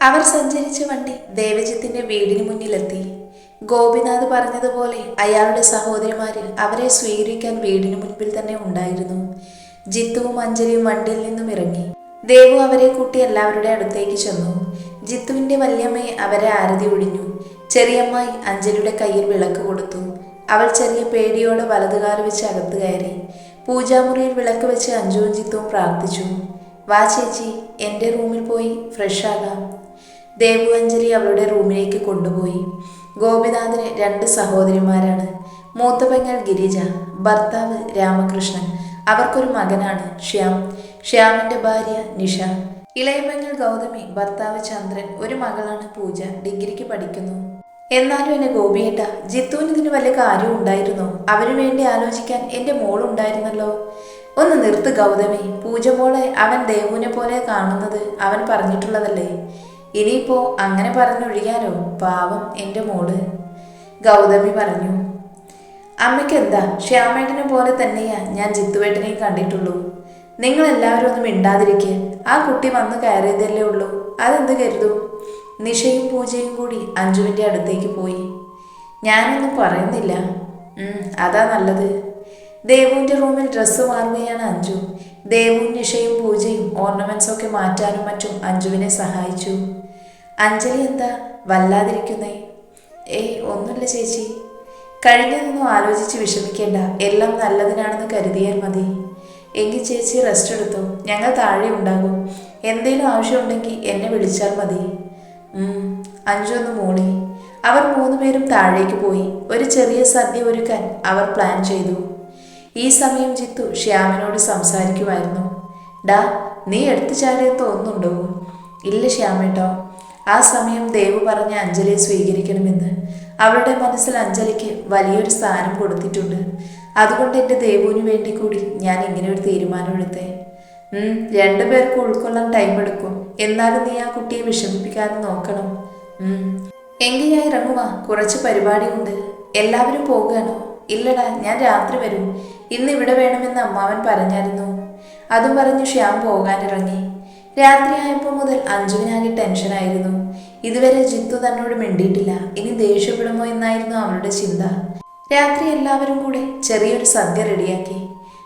അവർ സഞ്ചരിച്ച വണ്ടി ദേവജിത്തിന്റെ വീടിന് മുന്നിലെത്തി. ഗോപിനാഥ് പറഞ്ഞതുപോലെ അയാളുടെ സഹോദരിമാര് അവരെ സ്വീകരിക്കാൻ വീടിന് മുൻപിൽ തന്നെ ഉണ്ടായിരുന്നു. ജിത്തുവും അഞ്ജലിയും വണ്ടിയിൽ നിന്നും ഇറങ്ങി. ദേവു അവരെ കൂട്ടി എല്ലാവരുടെ അടുത്തേക്ക് ചെന്നു. ജിത്തുവിന്റെ വല്യമ്മയെ അവരെ ആരതി ഒഴിഞ്ഞു ചെറിയമ്മായി അഞ്ജലിയുടെ കയ്യിൽ വിളക്ക് കൊടുത്തു. അവൾ ചെറിയ പേടിയോടെ വലതുകാൽ വെച്ച് അകത്ത് കയറി. പൂജാമുറിയിൽ വിളക്ക് വെച്ച് അഞ്ജുവും ജിത്തുവും പ്രാർത്ഥിച്ചു. വാ ചേച്ചി എന്റെ റൂമിൽ പോയി ഫ്രഷ് ആകാം. ദേവു അവളുടെ റൂമിലേക്ക് കൊണ്ടുപോയി. ഗോപിനാഥിന് രണ്ട് സഹോദരിമാരാണ്. മൂത്ത പെങ്ങൾ ഗിരിജ ഭർത്താവ് രാമകൃഷ്ണൻ. അവർക്കൊരു മകനാണ് ശ്യാം. ശ്യാമിന്റെ ഭാര്യ നിഷ. ഇളയ ഗൗതമി ഭർത്താവ് ചന്ദ്രൻ ഒരു മകളാണ് പൂജ ഡിഗ്രിക്ക് പഠിക്കുന്നു. എന്നാലും എന്നെ ഗോപിയേട്ട ജിത്തുവിന് ഇതിന് വല്ല കാര്യം ഉണ്ടായിരുന്നോ? അവന് വേണ്ടി ആലോചിക്കാൻ എന്റെ മോളുണ്ടായിരുന്നല്ലോ ഒന്ന് നിർത്ത് ഗൗതമി. പൂജ മോളെ അവൻ ദേവുവിനെ പോലെ കാണുന്നത് അവൻ പറഞ്ഞിട്ടുള്ളതല്ലേ? ഇനിയിപ്പോ അങ്ങനെ പറഞ്ഞൊഴിയാനോ പാവം എന്റെ മോൾ? ഗൗതമി പറഞ്ഞു. അമ്മയ്ക്ക് എന്താ ശ്യാമേട്ടനെ പോലെ തന്നെയാ ഞാൻ ജിത്തുവേട്ടനെയും കണ്ടിട്ടുള്ളൂ. നിങ്ങൾ എല്ലാവരും ഒന്നും മിണ്ടാതിരിക്കുക ആ കുട്ടി വന്ന് കയറിയതല്ലേ ഉള്ളൂ. അതെന്ത് കരുതും? നിഷയും പൂജയും കൂടി അഞ്ജുവിന്റെ അടുത്തേക്ക് പോയി. ഞാനൊന്നും പറയുന്നില്ല. അതാ നല്ലത്. ദേവുവിന്റെ റൂമിൽ ഡ്രസ്സ് മാറുകയാണ് അഞ്ജു. ദേവും നിഷയും പൂജയും ഓർണമെന്റ്സ് ഒക്കെ മാറ്റാനും മറ്റും അഞ്ജുവിനെ സഹായിച്ചു. അഞ്ജലി എന്താ വല്ലാതിരിക്കുന്നേ? ഏയ് ഒന്നുമില്ല ചേച്ചി. കഴിഞ്ഞതൊന്നും ആലോചിച്ച് വിഷമിക്കേണ്ട. എല്ലാം നല്ലതിനാണെന്ന് കരുതിയാൽ മതി. എങ്കിൽ ചേച്ചി റെസ്റ്റ് എടുത്തോ. ഞങ്ങൾ താഴെ ഉണ്ടാകും. എന്തെങ്കിലും ആവശ്യമുണ്ടെങ്കിൽ എന്നെ വിളിച്ചാൽ മതി. അഞ്ചൊന്ന് മൂളി. അവർ മൂന്നുപേരും താഴേക്ക് പോയി. ഒരു ചെറിയ സദ്യ ഒരുക്കാൻ അവർ പ്ലാൻ ചെയ്തു. ഈ സമയം ജിത്തു ശ്യാമിനോട് സംസാരിക്കുമായിരുന്നു. ഡാ നീ എടുത്തു ചാടിയെന്ന് തോന്നുന്നുണ്ടോ ഇല്ല ശ്യാമേട്ടോ ആ സമയം ദേവ് പറഞ്ഞ അഞ്ജലി സ്വീകരിക്കണമെന്ന്. അവളുടെ മനസ്സിൽ അഞ്ജലിക്ക് വലിയൊരു സ്ഥാനം കൊടുത്തിട്ടുണ്ട്. അതുകൊണ്ട് എന്റെ ദേവുവിന് വേണ്ടി കൂടി ഞാൻ ഇങ്ങനെ ഒരു തീരുമാനമെടുത്തേ ഉം, രണ്ടുപേർക്കും ഉൾക്കൊള്ളാൻ ടൈം എടുക്കും. എന്നാലും നീ ആ കുട്ടിയെ വിഷമിപ്പിക്കാതെ നോക്കണം. ഉം. ഞാൻ കുറച്ച് പരിപാടി ഉണ്ട് എല്ലാവരും പോകാനോ? ഇല്ലടാ ഞാൻ രാത്രി വരും. ഇന്ന് ഇവിടെ വേണമെന്ന് അമ്മാവൻ പറഞ്ഞായിരുന്നു. അതും പറഞ്ഞു ശ്യാം പോകാനിറങ്ങി. രാത്രിയായപ്പോൾ മുതൽ അഞ്ജുവിനാകെ ടെൻഷനായിരുന്നു. ഇതുവരെ ജിത്തു തന്നോട് മിണ്ടിയിട്ടില്ല. ഇനി ദേഷ്യപ്പെടുമോ എന്നായിരുന്നു അവളുടെ ചിന്ത. രാത്രി എല്ലാവരും കൂടെ ചെറിയൊരു സദ്യ റെഡിയാക്കി.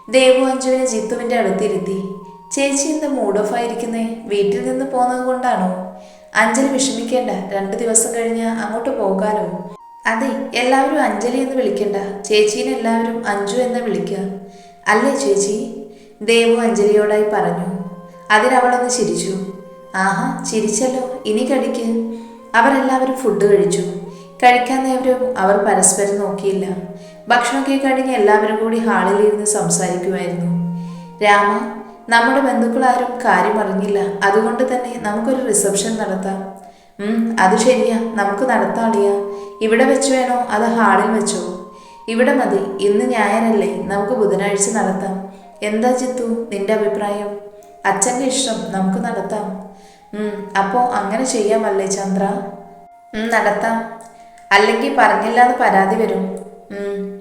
ദേവു അഞ്ജുവിനെ ജിത്തുവിന്റെ അടുത്തിരുത്തി. ചേച്ചി എന്താ മൂഡ് ഓഫ് ആയിരിക്കുന്നേ? വീട്ടിൽ നിന്ന് പോകുന്നത് കൊണ്ടാണോ? അഞ്ജലി വിഷമിക്കേണ്ട. രണ്ട് ദിവസം കഴിഞ്ഞാൽ അങ്ങോട്ട് പോകാലോ. അതെ എല്ലാവരും അഞ്ജലി എന്ന് വിളിക്കണ്ട. ചേച്ചീനെ എല്ലാവരും അഞ്ജു എന്ന് വിളിക്കുക അല്ലേ ചേച്ചി? ദേവു അഞ്ജലിയോടായി പറഞ്ഞു. അതിനവളൊന്ന് ചിരിച്ചു. ആഹാ ചിരിച്ചല്ലോ. ഇനി കടിക്ക്. അവരെല്ലാവരും ഫുഡ് കഴിച്ചു. കഴിക്കാൻ നേരം അവർ പരസ്പരം നോക്കിയില്ല. ഭക്ഷണമൊക്കെ കഴിഞ്ഞ് എല്ലാവരും കൂടി ഹാളിലിരുന്ന് സംസാരിക്കുമായിരുന്നു. രാമ നമ്മുടെ ബന്ധുക്കളാരും കാര്യം അറിഞ്ഞില്ല. അതുകൊണ്ട് തന്നെ നമുക്കൊരു റിസപ്ഷൻ നടത്താം. അത് ശരിയാ. നമുക്ക് നടത്താളിയാ ഇവിടെ വെച്ച് വേണോ? അത് ഹാളിൽ വെച്ചോ? ഇവിടെ മതി. ഇന്ന് ഞായറല്ലേ. നമുക്ക് ബുധനാഴ്ച നടത്താം. എന്താ ചിത്തു നിന്റെ അഭിപ്രായം? അച്ഛന്റെ ഇഷ്ടം നമുക്ക് നടത്താം. ഉം, അപ്പോ അങ്ങനെ ചെയ്യാമല്ലേ ചന്ദ്ര? നടത്താം. അല്ലെങ്കിൽ പറഞ്ഞില്ല എന്ന് പരാതി വരും.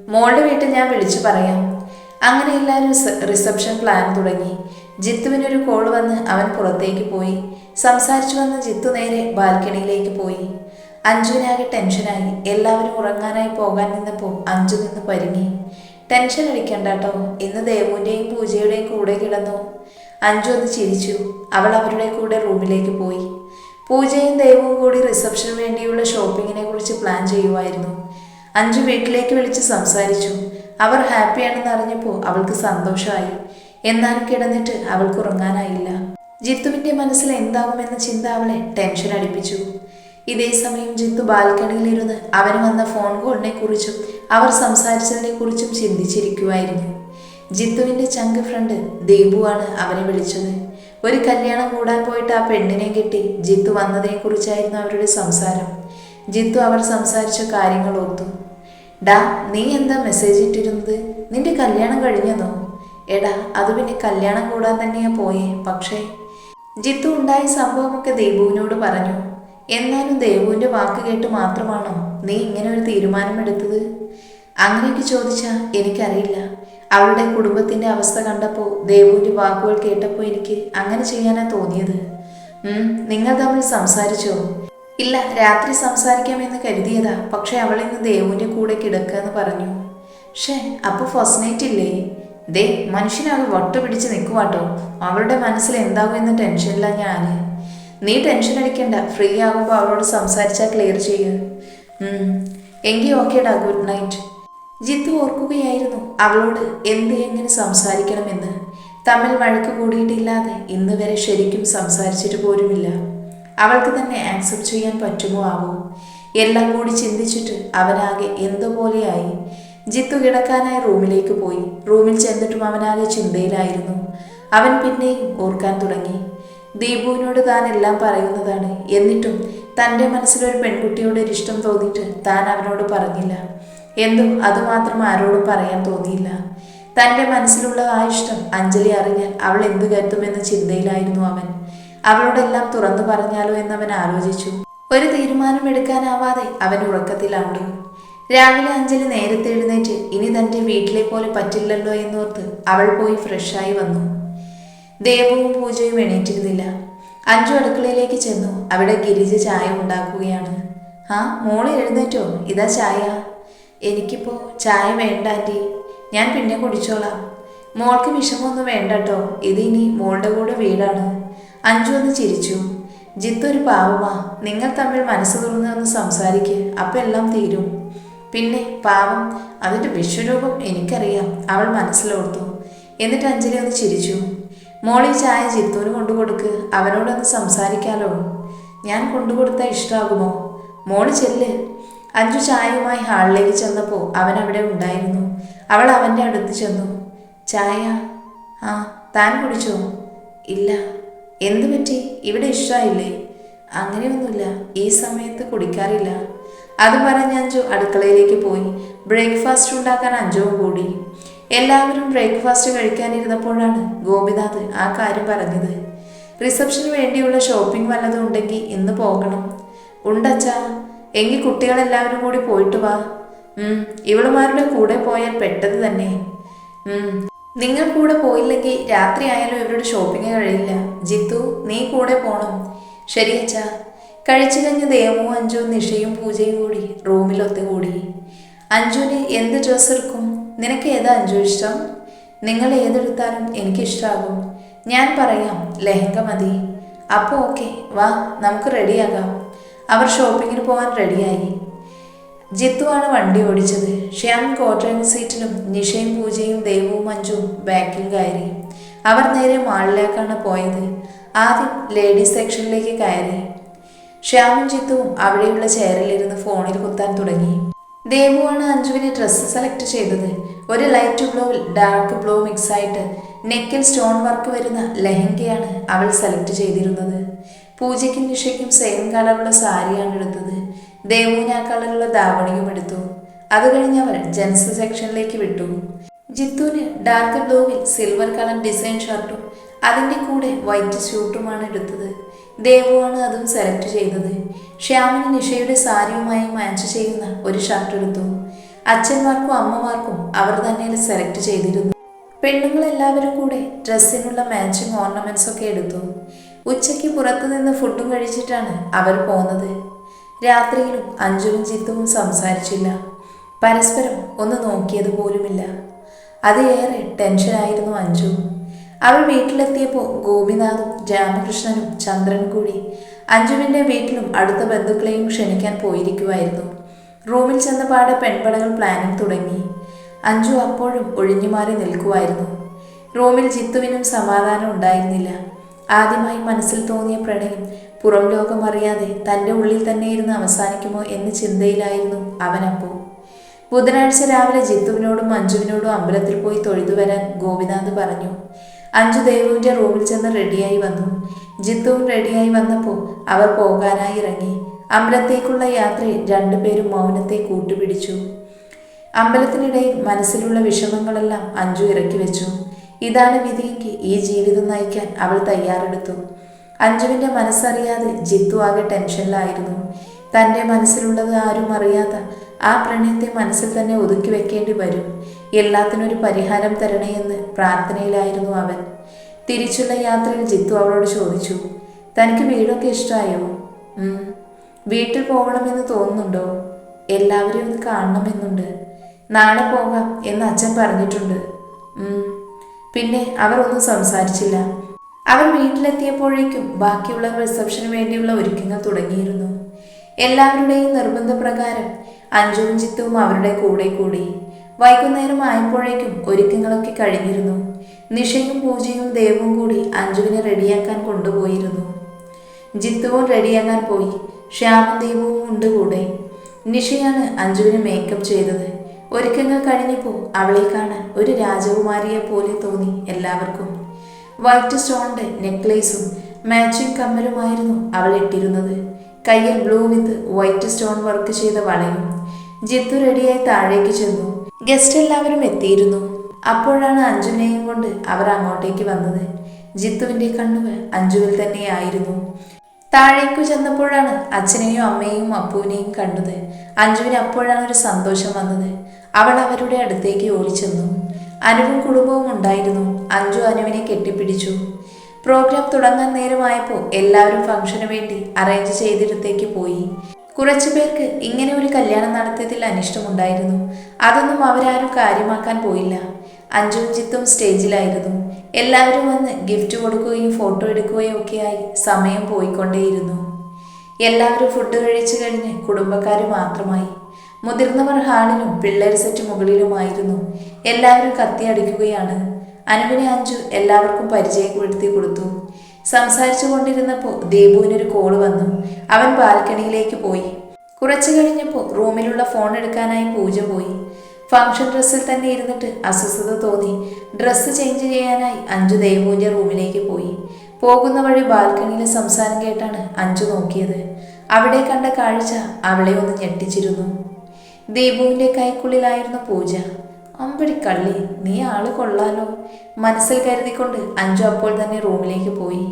മോളുടെ വീട്ടിൽ ഞാൻ വിളിച്ചു പറയാം. അങ്ങനെ എല്ലാവരും റിസപ്ഷൻ പ്ലാൻ തുടങ്ങി. ജിത്തുവിനൊരു കോൾ വന്ന് അവൻ പുറത്തേക്ക് പോയി. സംസാരിച്ചു വന്ന് ജിത്തു നേരെ ബാൽക്കണിയിലേക്ക് പോയി. അഞ്ജുവിനാകെ ടെൻഷനായി. എല്ലാവരും ഉറങ്ങാനായി പോകാൻ നിന്നപ്പോൾ അഞ്ജു നിന്ന് പരിങ്ങി. ടെൻഷൻ അടിക്കണ്ട കേട്ടോ. ഇന്ന് ദേവുവിന്റെയും പൂജയുടെയും കൂടെ കിടന്നു. അഞ്ജു ഒന്ന് ചിരിച്ചു. അവൾ അവരുടെ കൂടെ റൂമിലേക്ക് പോയി. പൂജയും ദൈവവും കൂടി റിസപ്ഷന് വേണ്ടിയുള്ള ഷോപ്പിങ്ങിനെ കുറിച്ച് പ്ലാൻ ചെയ്യുമായിരുന്നു അഞ്ജു വീട്ടിലേക്ക് വിളിച്ച് സംസാരിച്ചു. അവർ ഹാപ്പിയാണെന്ന് അറിഞ്ഞപ്പോൾ അവൾക്ക് സന്തോഷമായി. എന്നാൽ കിടന്നിട്ട് അവൾക്ക് ഉറങ്ങാനായില്ല. ജിത്തുവിന്റെ മനസ്സിൽ എന്താകുമെന്ന ചിന്ത അവളെ ടെൻഷൻ അടിപ്പിച്ചു. ഇതേ സമയം ജിത്തു ബാൽക്കണിയിലിരുന്ന് അവന് വന്ന ഫോൺ കോളിനെ കുറിച്ചും അവർ സംസാരിച്ചതിനെ കുറിച്ചും ചിന്തിച്ചിരിക്കുമായിരുന്നു ജിത്തുവിന്റെ ചങ്ക് ഫ്രണ്ട് ദീപുവാണ് അവനെ വിളിച്ചത്. ഒരു കല്യാണം കൂടാൻ പോയിട്ട് ആ പെണ്ണിനെ കിട്ടി ജിത്തു വന്നതിനെ കുറിച്ചായിരുന്നു അവരുടെ സംസാരം. ജിത്തു അവർ സംസാരിച്ച കാര്യങ്ങൾ ഓർത്തു. ഡാ നീ എന്താ മെസ്സേജ് ഇട്ടിരുന്നത്? നിന്റെ കല്യാണം കഴിഞ്ഞെന്നോ? എടാ അത് പിന്നെ കല്യാണം കൂടാൻ തന്നെയാ പോയേ പക്ഷേ. ജിത്തു ഉണ്ടായ സംഭവമൊക്കെ ദേവുവിനോട് പറഞ്ഞു. എന്നാലും ദേവുവിന്റെ വാക്ക് കേട്ട് മാത്രമാണോ നീ ഇങ്ങനെ ഒരു തീരുമാനമെടുത്തത് അങ്ങനെയൊക്കെ ചോദിച്ചാൽ എനിക്കറിയില്ല. അവളുടെ കുടുംബത്തിന്റെ അവസ്ഥ കണ്ടപ്പോൾ ദേവുവിന്റെ വാക്കുകൾ കേട്ടപ്പോൾ എനിക്ക് അങ്ങനെ ചെയ്യാനാ തോന്നിയത്. നിങ്ങൾ തമ്മിൽ സംസാരിച്ചോ? ഇല്ല രാത്രി സംസാരിക്കാമെന്ന് കരുതിയതാ. പക്ഷെ അവൾ ഇന്ന് ദേവുവിന്റെ കൂടെ കിടക്കുകയെന്ന് പറഞ്ഞു. ഷേ അപ്പോൾ ഫസ്റ്റ് നൈറ്റ് ഇല്ലേ? ദേ മനുഷ്യനവൾ വട്ട പിടിച്ച് നിൽക്കുവാട്ടോ അവളുടെ മനസ്സിൽ എന്താകുമെന്ന ടെൻഷനില്ല ഞാൻ നീ ടെൻഷൻ അടിക്കണ്ട ഫ്രീ ആകുമ്പോൾ അവളോട് സംസാരിച്ചാൽ ക്ലിയർ ചെയ്യുക എങ്കിൽ ഓക്കേടാ ഗുഡ് നൈറ്റ്. ജിത്തു ഓർക്കുകയായിരുന്നു അവളോട് എന്ത് എങ്ങനെ സംസാരിക്കണമെന്ന്? തമ്മിൽ വഴക്ക് കൂടിയിട്ടില്ലാതെ ഇന്ന് വരെ ശരിക്കും സംസാരിച്ചിട്ട് പോലുമില്ല. അവൾക്ക് തന്നെ ആക്സെപ്റ്റ് ചെയ്യാൻ പറ്റുമോ ആവോ? എല്ലാം കൂടി ചിന്തിച്ചിട്ട് അവനാകെ എന്തോ പോലെയായി ജിത്തു കിടക്കാനായി റൂമിലേക്ക് പോയി. റൂമിൽ ചെന്നിട്ടും അവനാകെ ചിന്തയിലായിരുന്നു. അവൻ പിന്നെയും ഓർക്കാൻ തുടങ്ങി. ദീപുവിനോട് താൻ എല്ലാം പറയുന്നതാണ്. എന്നിട്ടും തന്റെ മനസ്സിലൊരു പെൺകുട്ടിയോട് ഒരു ഇഷ്ടം തോന്നിയിട്ട് താൻ അവനോട് പറഞ്ഞില്ല. എന്തോ അതുമാത്രം ആരോടും പറയാൻ തോന്നിയില്ല. തന്റെ മനസ്സിലുള്ള ആ ഇഷ്ടം അഞ്ജലി അറിഞ്ഞാൽ അവൾ എന്തു കരുത്തുമെന്ന ചിന്തയിലായിരുന്നു അവൻ. അവളോടെല്ലാം തുറന്നു പറഞ്ഞാലോ എന്ന് അവൻ ആലോചിച്ചു. ഒരു തീരുമാനം എടുക്കാനാവാതെ അവൻ ഉറക്കത്തിൽ ഉറക്കത്തിലാണ്ടു രാവിലെ അഞ്ജലി നേരത്തെ എഴുന്നേറ്റ് ഇനി തന്റെ വീട്ടിലെ പോലെ പറ്റില്ലല്ലോ എന്നോർത്ത് അവൾ പോയി ഫ്രഷായി വന്നു. ദേവവും പൂജയും എണീറ്റിരുന്നില്ല. അഞ്ചു അടുക്കളയിലേക്ക് ചെന്നു അവിടെ ഗിരിജ ചായ ഉണ്ടാക്കുകയാണ്. ആ മോൾ എഴുന്നേറ്റോ? ഇതാ ചായ. എനിക്കിപ്പോ ചായ വേണ്ട ആന്റി ഞാൻ പിന്നെ കുടിച്ചോളാം. മോൾക്ക് വിഷമമൊന്നും വേണ്ട കേട്ടോ ഇത് ഇനി മോളുടെ കൂടെ വീടാണ്. അഞ്ചു ഒന്ന് ചിരിച്ചു. ജിത്ത് ഒരു പാവമാ. നിങ്ങൾ തമ്മിൽ മനസ്സ് തുറന്ന് ഒന്ന് സംസാരിക്കുക അപ്പം എല്ലാം തീരും. പിന്നെ പാവം അതിന്റെ വിശ്വരൂപം എനിക്കറിയാം. അവൾ മനസ്സിലോർത്തു. എന്നിട്ട് അഞ്ജലി ഒന്ന് ചിരിച്ചു. മോളി ചായ ജിത്തുവിന് കൊണ്ടു കൊടുക്ക് അവനോടൊന്ന് സംസാരിക്കാലോ. ഞാൻ കൊണ്ടുകൊടുത്താൽ ഇഷ്ടമാകുമോ മോൾ ചെല്ല്. അഞ്ചു ചായയുമായി ഹാളിലേക്ക് ചെന്നപ്പോൾ അവൻ അവിടെ ഉണ്ടായിരുന്നു. അവൾ അവന്റെ അടുത്ത് ചെന്നു. ചായ? ആ താൻ കുടിച്ചോ? ഇല്ല. എന്തു പറ്റി? ഇവിടെ ഇഷ്ടമായില്ലേ? അങ്ങനെയൊന്നുമില്ല. ഈ സമയത്ത് കുടിക്കാറില്ല. അത് പറഞ്ഞ് അഞ്ചു അടുക്കളയിലേക്ക് പോയി. ബ്രേക്ക്ഫാസ്റ്റ് ഉണ്ടാക്കാൻ അഞ്ചുവും കൂടി. എല്ലാവരും ബ്രേക്ക്ഫാസ്റ്റ് കഴിക്കാനിരുന്നപ്പോഴാണ് ഗോപിനാഥ് ആ കാര്യം പറഞ്ഞത്. റിസപ്ഷന് വേണ്ടിയുള്ള ഷോപ്പിംഗ് വല്ലതും ഉണ്ടെങ്കിൽ ഇന്ന് പോകണം. ഉണ്ടച്ചാ? എങ്കിൽ കുട്ടികളെല്ലാവരും കൂടി പോയിട്ട് വാ. ഇവളുമാരുടെ കൂടെ പോയാൽ പെട്ടെന്ന് തന്നെ. നിങ്ങൾ കൂടെ പോയില്ലെങ്കിൽ രാത്രി ആയാലും ഇവരുടെ ഷോപ്പിംഗ് കഴിയില്ല. ജിത്തു നീ കൂടെ പോണം. ശരി അച്ഛാ. കഴിച്ചു കഴിഞ്ഞ് ദേവവും അഞ്ജുവും നിഷയും പൂജയും കൂടി റൂമിൽ ഒത്തുകൂടി. അഞ്ജുവിന് എന്ത് ഡ്രസ്സ് എടുക്കും? നിനക്ക് ഏതാ അഞ്ജു ഇഷ്ടം? നിങ്ങൾ ഏതെടുത്താലും എനിക്ക് ഇഷ്ടമാകും ഞാൻ പറയാം ലെഹങ്ക മതി. അപ്പോൾ ഓക്കെ വാ നമുക്ക് റെഡിയാകാം അവർ ഷോപ്പിങ്ങിന് പോകാൻ റെഡിയായി ജിത്തുവാണ് വണ്ടി ഓടിച്ചത്. ശ്യാം കോട്ടൺ സീറ്റിലും നിഷയും പൂജയും ദേവവും മഞ്ജുവും ബാക്കിൽ കയറി. അവർ നേരെ മാളിലേക്കാണ് പോയത്. ആദ്യം ലേഡീസ് സെക്ഷനിലേക്ക് കയറി. ശ്യാമും ജിത്തുവും അവിടെയുള്ള ചെയറിലിരുന്ന് ഫോണിൽ കുത്താൻ തുടങ്ങി. ദേവുവാണ് അഞ്ജുവിനെ ഡ്രസ്സ് സെലക്ട് ചെയ്തത്. ഒരു ലൈറ്റ് ബ്ലൂവിൽ ഡാർക്ക് ബ്ലൂ മിക്സ് ആയിട്ട് നെക്കിൽ സ്റ്റോൺ വർക്ക് വരുന്ന ലെഹങ്കയാണ് അവൾ സെലക്ട് ചെയ്തിരുന്നത്. പൂജയ്ക്കും നിഷയ്ക്കും സെയിം കളറുള്ള സാരിയാണ് എടുത്തത്. ദേവൂനാ കളറുള്ള ധാവണിയും എടുത്തു. അത് കഴിഞ്ഞ് അവർ ജെൻസ് സെക്ഷനിലേക്ക് വിട്ടു. ജിത്തുവിന് ഡാർക്ക് ബ്ലൂവിൽ സിൽവർ കളർ ഡിസൈൻ ഷർട്ടും അതിന്റെ കൂടെ വൈറ്റ് സ്യൂട്ടുമാണ് എടുത്തത്. ദേവുവാണ് അതും സെലക്ട് ചെയ്തത്. ശ്യാമിന് നിഷയുടെ സാരിയുമായി മാച്ച് ചെയ്യുന്ന ഒരു ഷർട്ട് എടുത്തു. അച്ഛന്മാർക്കും അമ്മമാർക്കും അവർ തന്നെ സെലക്ട് ചെയ്തിരുന്നു. പെണ്ണുങ്ങൾ എല്ലാവരും കൂടെ ഡ്രസ്സിനുള്ള മാച്ചിങ് ഓർണമെന്റ്സ് ഒക്കെ എടുത്തു. ഉച്ചയ്ക്ക് പുറത്തുനിന്ന് ഫുഡും കഴിച്ചിട്ടാണ് അവർ പോന്നത് രാത്രിയിലും അഞ്ചുവും ജിത്തുവും സംസാരിച്ചില്ല. പരസ്പരം ഒന്ന് നോക്കിയത് പോലുമില്ല അത് ഏറെ ടെൻഷനായിരുന്നു അഞ്ചു അവൾ വീട്ടിലെത്തിയപ്പോൾ ഗോപിനാഥും രാമകൃഷ്ണനും ചന്ദ്രനും കൂടി അഞ്ജുവിന്റെ വീട്ടിലും അടുത്ത ബന്ധുക്കളെയും ക്ഷണിക്കാൻ പോയിരിക്കുമായിരുന്നു റൂമിൽ ചെന്ന പാടെ പെൺപടകൾ പ്ലാനിങ് തുടങ്ങി. അഞ്ജു അപ്പോഴും ഒഴിഞ്ഞുമാറി നിൽക്കുമായിരുന്നു റൂമിൽ ജിത്തുവിനും സമാധാനം ഉണ്ടായിരുന്നില്ല. ആദ്യമായി മനസ്സിൽ തോന്നിയ പ്രണയം പുറം ലോകം അറിയാതെ തന്റെ ഉള്ളിൽ തന്നെ ഇരുന്ന് അവസാനിക്കുമോ എന്ന ചിന്തയിലായിരുന്നു അവനപ്പോൾ ബുധനാഴ്ച രാവിലെ ജിത്തുവിനോടും മഞ്ജുവിനോടും അമ്പലത്തിൽ പോയി തൊഴുതു വരാൻ ഗോപിനാഥ് പറഞ്ഞു. അഞ്ജു ദേവുവിന്റെ റൂമിൽ ചെന്ന് റെഡിയായി വന്നു. ജിത്തുവും റെഡിയായി വന്നപ്പോൾ അവർ പോകാനായി ഇറങ്ങി. അമ്പലത്തേക്കുള്ള യാത്രയിൽ രണ്ടുപേരും മൗനത്തെ കൂട്ടുപിടിച്ചു. അമ്പലത്തിനിടയിൽ മനസ്സിലുള്ള വിഷമങ്ങളെല്ലാം അഞ്ജു ഇറക്കി വെച്ചു. ഇതാണ് വിധിയെങ്കിൽ ഈ ജീവിതം നയിക്കാൻ അവൾ തയ്യാറെടുത്തു. അഞ്ജുവിന്റെ മനസ്സറിയാതെ ജിത്തു ആകെ ടെൻഷനിലായിരുന്നു. തന്റെ മനസ്സിലുള്ളത് ആരും അറിയാത്ത ആ പ്രണയത്തെ മനസ്സിൽ തന്നെ ഒതുക്കി വെക്കേണ്ടി വരും. എല്ലാത്തിനൊരു പരിഹാരം തരണേ എന്ന് പ്രാർത്ഥനയിലായിരുന്നു അവൻ. തിരിച്ചുള്ള യാത്രയിൽ ജിത്തു അവളോട് ചോദിച്ചു തനിക്ക് വീടൊക്കെ ഇഷ്ടമായോ. വീട്ടിൽ പോകണമെന്ന് തോന്നുന്നുണ്ടോ? എല്ലാവരെയും ഒന്ന് കാണണമെന്നുണ്ട്. നാളെ പോകാം എന്ന് അച്ഛൻ പറഞ്ഞിട്ടുണ്ട്. പിന്നെ അവർ ഒന്നും സംസാരിച്ചില്ല. അവർ വീട്ടിലെത്തിയപ്പോഴേക്കും ബാക്കിയുള്ള റിസപ്ഷന് വേണ്ടിയുള്ള ഒരുക്കങ്ങൾ തുടങ്ങിയിരുന്നു. എല്ലാവരുടെയും നിർബന്ധപ്രകാരം അഞ്ജുവും ചിത്തവും അവരുടെ കൂടെ കൂടി. വൈകുന്നേരം ആയപ്പോഴേക്കും ഒരുക്കങ്ങളൊക്കെ കഴിഞ്ഞിരുന്നു. നിഷയും പൂജയും ദേവും കൂടി അഞ്ജുവിനെ റെഡിയാക്കാൻ കൊണ്ടുപോയിരുന്നു. ജിത്തുവും റെഡിയാകാൻ പോയി. ശ്യാമദേവവും ഉണ്ട് കൂടെ. നിഷയാണ് അഞ്ജുവിനെ മേക്കപ്പ് ചെയ്തത്. ഒരുക്കങ്ങൾ കഴിഞ്ഞപ്പോൾ അവളെ കാണാൻ ഒരു രാജകുമാരിയെ പോലെ തോന്നി എല്ലാവർക്കും. വൈറ്റ് സ്റ്റോണിന്റെ നെക്ലേസും മാച്ചിങ് കമ്മലുമായിരുന്നു അവൾ ഇട്ടിരുന്നത്. കയ്യിൽ blue with white stone work ചെയ്ത വളയും ജിത്തു റെഡിയായി താഴേക്ക് ചെന്നു. ഗസ്റ്റ് എല്ലാവരും എത്തിയിരുന്നു. അപ്പോഴാണ് അഞ്ജുനെയും കൊണ്ട് അവർ അങ്ങോട്ടേക്ക് വന്നത്. ജിത്തുവിന്റെ കണ്ണുകൾ അഞ്ജുവിൽ തന്നെയായിരുന്നു താഴേക്ക് ചെന്നപ്പോഴാണ് അച്ഛനെയും അമ്മയെയും അപ്പുവിനെയും കണ്ടത്. അഞ്ജുവിന് അപ്പോഴാണ് ഒരു സന്തോഷം വന്നത്. അവൾ അവരുടെ അടുത്തേക്ക് ഓടിച്ചെന്നു. അനുവും കുടുംബവും ഉണ്ടായിരുന്നു. അഞ്ജു അനുവിനെ കെട്ടിപ്പിടിച്ചു. പ്രോഗ്രാം തുടങ്ങാൻ നേരമായപ്പോൾ എല്ലാവരും ഫംഗ്ഷന് വേണ്ടി അറേഞ്ച് ചെയ്തിടത്തേക്ക് പോയി. കുറച്ചു പേർക്ക് ഇങ്ങനെ ഒരു കല്യാണം നടത്തിയതിൽ അനിഷ്ടമുണ്ടായിരുന്നു. അതൊന്നും അവരാരും കാര്യമാക്കാൻ പോയില്ല. അഞ്ചും ചിത്തും സ്റ്റേജിലായിരുന്നു. എല്ലാവരും വന്ന് ഗിഫ്റ്റ് കൊടുക്കുകയും ഫോട്ടോ എടുക്കുകയും ഒക്കെയായി സമയം പോയിക്കൊണ്ടേയിരുന്നു. എല്ലാവരും ഫുഡ് കഴിച്ചു കഴിഞ്ഞ് കുടുംബക്കാർ മാത്രമായി. മുതിർന്നവർ ഹാളിലും പിള്ളേർ സെറ്റ് മുകളിലുമായിരുന്നു. എല്ലാവരും കത്തിയടിക്കുകയാണ് അനുവിനെ അഞ്ചു എല്ലാവർക്കും പരിചയപ്പെടുത്തി കൊടുത്തു. സംസാരിച്ചു കൊണ്ടിരുന്നപ്പോൾ ദീപുവിനൊരു കോൾ വന്നു. അവൻ ബാൽക്കണിയിലേക്ക് പോയി. കുറച്ചു കഴിഞ്ഞപ്പോൾ റൂമിലുള്ള ഫോൺ എടുക്കാനായി പൂജ പോയി. ഫംഗ്ഷൻ ഡ്രസ്സിൽ തന്നെ ഇരുന്നിട്ട് അസ്വസ്ഥത തോന്നി. ഡ്രസ്സ് ചേഞ്ച് ചെയ്യാനായി അഞ്ചു ദേവുവിന്റെ റൂമിലേക്ക് പോയി. പോകുന്ന വഴി ബാൽക്കണിയിലെ സംസാരം കേട്ടാണ് അഞ്ചു നോക്കിയത്. അവിടെ കണ്ട കാഴ്ച അവളെ ഒന്ന് ഞെട്ടിച്ചിരുന്നു. ദീപുവിന്റെ കൈക്കുള്ളിലായിരുന്നു പൂജ. അമ്പടി കള്ളി നീ ആൾ കൊള്ളാലോ. മനസ്സിൽ കരുതിക്കൊണ്ട് അഞ്ചു അപ്പോൾ തന്നെ റൂമിലേക്ക് പോയി.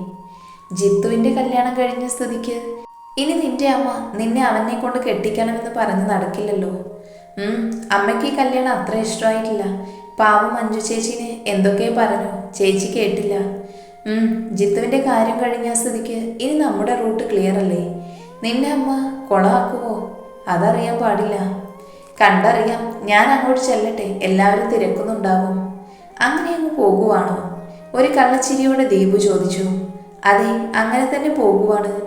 ജിത്തുവിന്റെ കല്യാണം കഴിഞ്ഞ സ്ഥിതിക്ക് ഇനി നിന്റെ അമ്മ നിന്നെ അവനെ കൊണ്ട് കെട്ടിക്കണമെന്ന് പറഞ്ഞ് നടക്കില്ലല്ലോ. അമ്മയ്ക്ക് ഈ കല്യാണം അത്ര ഇഷ്ടമായിട്ടില്ല. പാവം മഞ്ജു ചേച്ചിനെ എന്തൊക്കെ പറഞ്ഞു ചേച്ചി കേട്ടില്ല. ഉം ജിത്തുവിന്റെ കാര്യം കഴിഞ്ഞ സ്ഥിതിക്ക് ഇനി നമ്മുടെ റൂട്ട് ക്ലിയർ അല്ലേ? നിന്റെ അമ്മ കൊളാക്കുവോ? അതറിയാൻ പാടില്ല. കണ്ടറിയാം ഞാൻ അങ്ങോട്ട് ചെല്ലട്ടെ എല്ലാവരും തിരക്കുന്നുണ്ടാവും. അങ്ങനെ അങ്ങ് പോകുവാണോ? ഒരു കള്ളച്ചിരിയോടെ ദീപു ചോദിച്ചു. അതെ അങ്ങനെ തന്നെ പോകുവാണ്.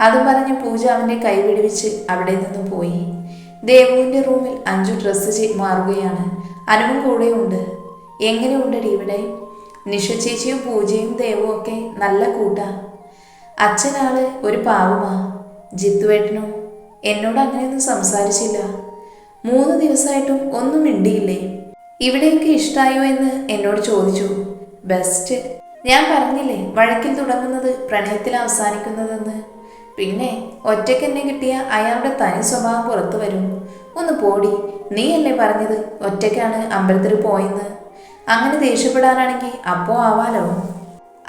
അതും പറഞ്ഞ് പൂജ അവന്റെ കൈ പിടിവിച്ച് അവിടെ നിന്നും പോയി. ദേവുവിന്റെ റൂമിൽ അഞ്ചു ഡ്രസ്സ് മാറുകയാണ്. അനുവും കൂടെയുണ്ട് എങ്ങനെയുണ്ടടി ഇവിടെ? നിഷ ചേച്ചിയും പൂജയും ദേവും ഒക്കെ നല്ല കൂട്ടാ. അച്ഛനാൾ ഒരു പാവമാ. ജിത്തുവേട്ടനോ? എന്നോട് അങ്ങനെയൊന്നും സംസാരിച്ചില്ല. മൂന്ന് ദിവസമായിട്ടും ഒന്നും മിണ്ടിയില്ലേ? ഇവിടെയൊക്കെ ഇഷ്ടായോ എന്ന് എന്നോട് ചോദിച്ചു. ബെസ്റ്റ് ഞാൻ പറഞ്ഞില്ലേ വഴക്കിൽ തുടങ്ങുന്നത് പ്രണയത്തിൽ അവസാനിക്കുന്നതെന്ന്. പിന്നെ ഒറ്റയ്ക്ക് എന്നെ കിട്ടിയ അയാളുടെ തനി സ്വഭാവം പുറത്തു വരും. ഒന്ന് പോടി നീ അല്ലേ പറഞ്ഞത് ഒറ്റയ്ക്കാണ് അമ്പലത്തിൽ പോയെന്ന്. അങ്ങനെ ദേഷ്യപ്പെടാനാണെങ്കിൽ അപ്പോ ആവാലോ?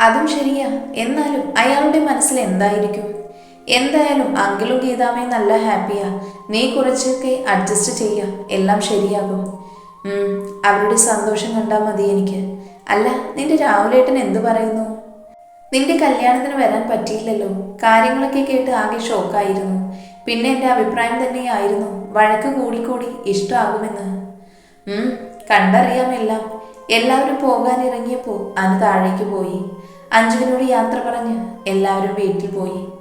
അതും ശരിയാ എന്നാലും അയാളുടെ മനസ്സിൽ എന്തായിരിക്കും? എന്തായാലും അങ്കിളും ഗീതാമയും നല്ല ഹാപ്പിയാ. നീ കുറച്ചൊക്കെ അഡ്ജസ്റ്റ് ചെയ്യാം. എല്ലാം ശരിയാകും. അവരുടെ സന്തോഷം കണ്ടാൽ മതി എനിക്ക്. അല്ല നിന്റെ രാഹുലേട്ടൻ എന്തു പറയുന്നു? നിന്റെ കല്യാണത്തിന് വരാൻ പറ്റിയില്ലല്ലോ. കാര്യങ്ങളൊക്കെ കേട്ട് ആകെ ഷോക്കായിരുന്നു. പിന്നെ എന്റെ അഭിപ്രായം തന്നെയായിരുന്നു. വഴക്ക് കൂടിക്കൂടി ഇഷ്ടമാകുമെന്ന്. ഉം, കണ്ടറിയാമെല്ലാം എല്ലാവരും പോകാൻ ഇറങ്ങിയപ്പോൾ അനു താഴേക്ക് പോയി. അഞ്ജുവിനോട് യാത്ര പറഞ്ഞ് എല്ലാവരും വീട്ടിൽ പോയി.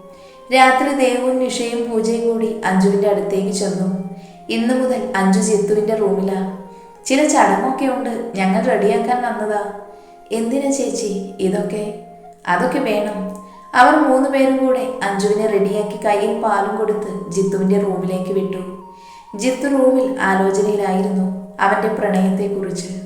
രാത്രി ദേവും നിഷയും പൂജയും കൂടി അഞ്ജുവിന്റെ അടുത്തേക്ക് ചെന്നു. ഇന്നു മുതൽ അഞ്ജു ജിത്തുവിന്റെ റൂമിലാ ചില ചടങ്ങൊക്കെ ഉണ്ട്. ഞങ്ങൾ റെഡിയാക്കാൻ വന്നതാ. എന്തിനാ ചേച്ചി ഇതൊക്കെ? അതൊക്കെ വേണം. അവർ മൂന്ന് പേരും കൂടെ അഞ്ജുവിനെ റെഡിയാക്കി കയ്യിൽ പാലും കൊടുത്ത് ജിത്തുവിന്റെ റൂമിലേക്ക് വിട്ടു. ജിത്തു റൂമിൽ ആലോചനയിലായിരുന്നു അവന്റെ പ്രണയത്തെക്കുറിച്ച്.